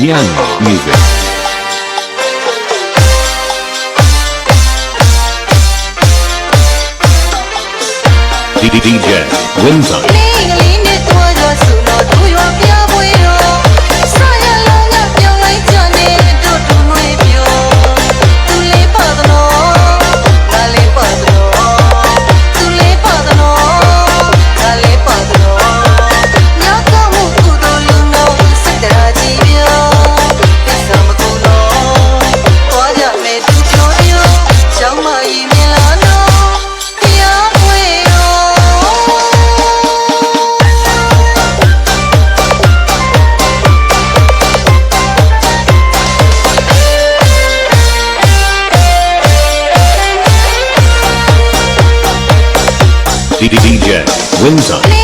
Myanmar music. Windsor. Windsor.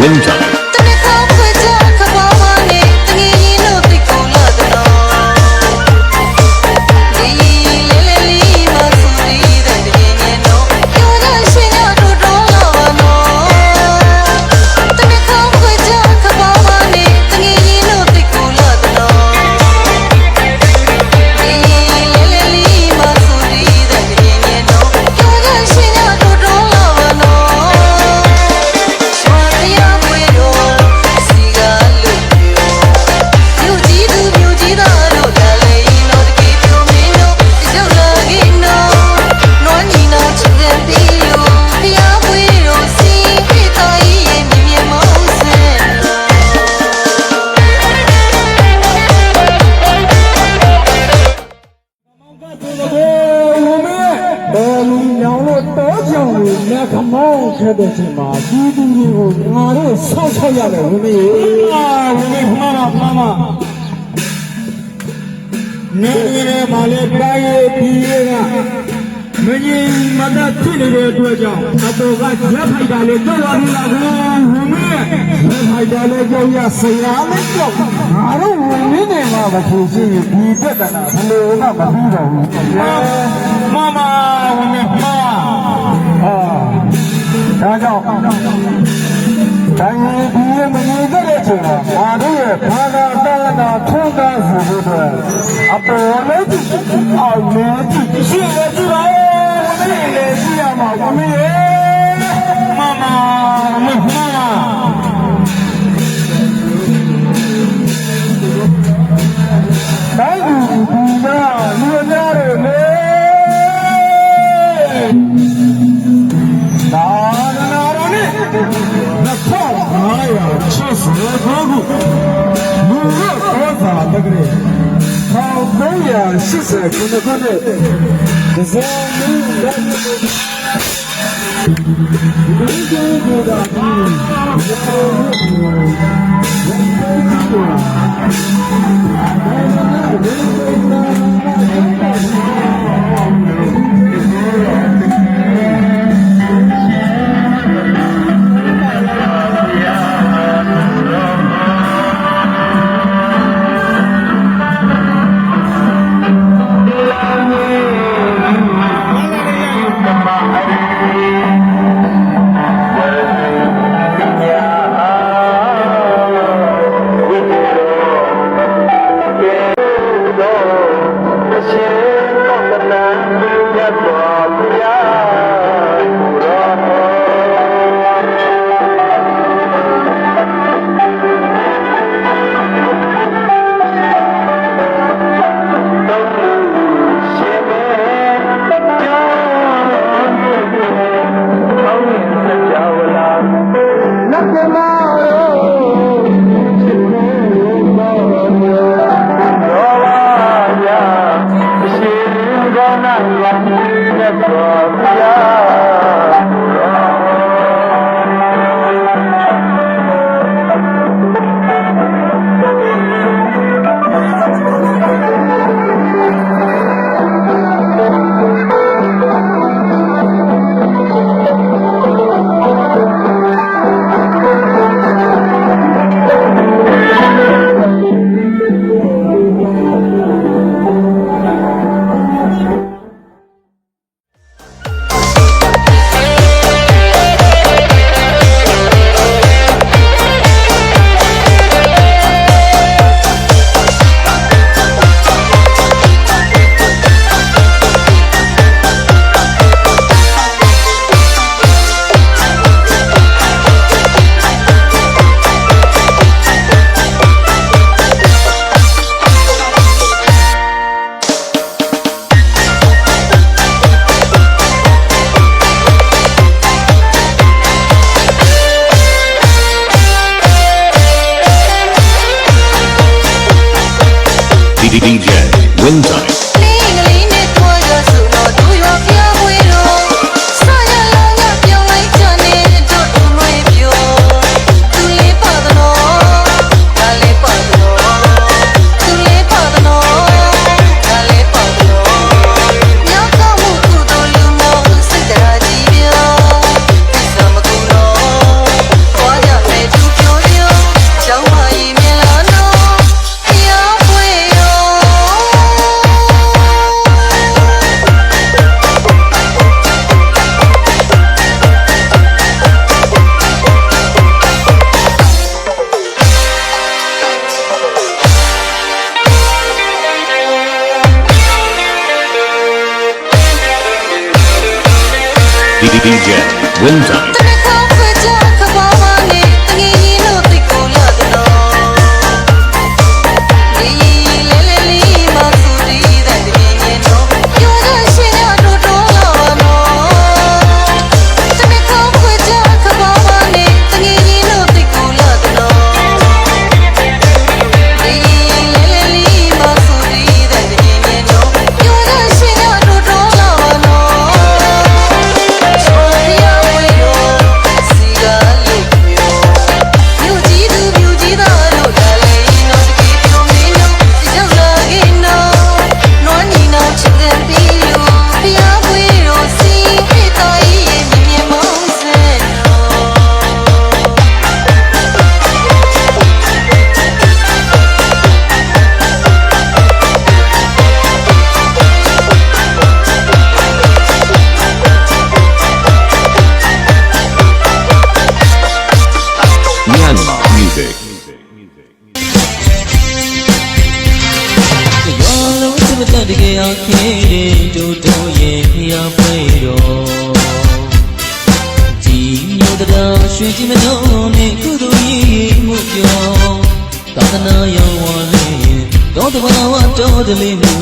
winter. ဘယ်လူညောင်လို့တောကြောင်ကိုလက်ခမောင်းခဲ့တဲ့ချိန်မှာဒီသူတွေကိုငါတို့ဆောက်ချရတယ်ဝမေအာဝမေဖမဖမနေရမှာလေတိုင်းရဲ့ဒီကမကြီးမတတ်ဖြစ်နေတဲ့အတွက်ကြောင့်အတော်ကရက်ဖိုက်တာလေကြောက်ရဘူးလားဝမေရက် ဖိုက်တာလေကြောက်ရဆရာလည်းကြောက်ငါတို့ဝမေနေမှာမဖြစ်ရှိဒီပြဿနာဘယ်လိုမှမပြီးတော့ဘူးမမဝမေမအာဒါကြောင့်တိုင်းဒီရဲ့မငြိတဲ့ချိန်မှာငါတို့ရဲ့ဘာသာတန်တာထုံးတာဆိုလို့တော့အပေါ်လည်းကြည့်အောင်လည်းကြည့်ရှိလည်းကြည့်ပါဦးဝမေလည်းကြည့်ရမှာဝမေမမဝမေမ 2580ခုလူ့ဘောဇာတက္ကရာ1380ခု Amen. DJ Winter. ရောလုံးစမတတကယ်အခဲတွေတို့တို့ရဲ့ဖျားပွဲတော်ဒီမြို့တော်ရွှေကြီးမတော်နဲ့ကုသိုလ်ရေးမှုပြောသာသနာရောဝါလေးတော်တော်ဝါတော်တလေးမှုန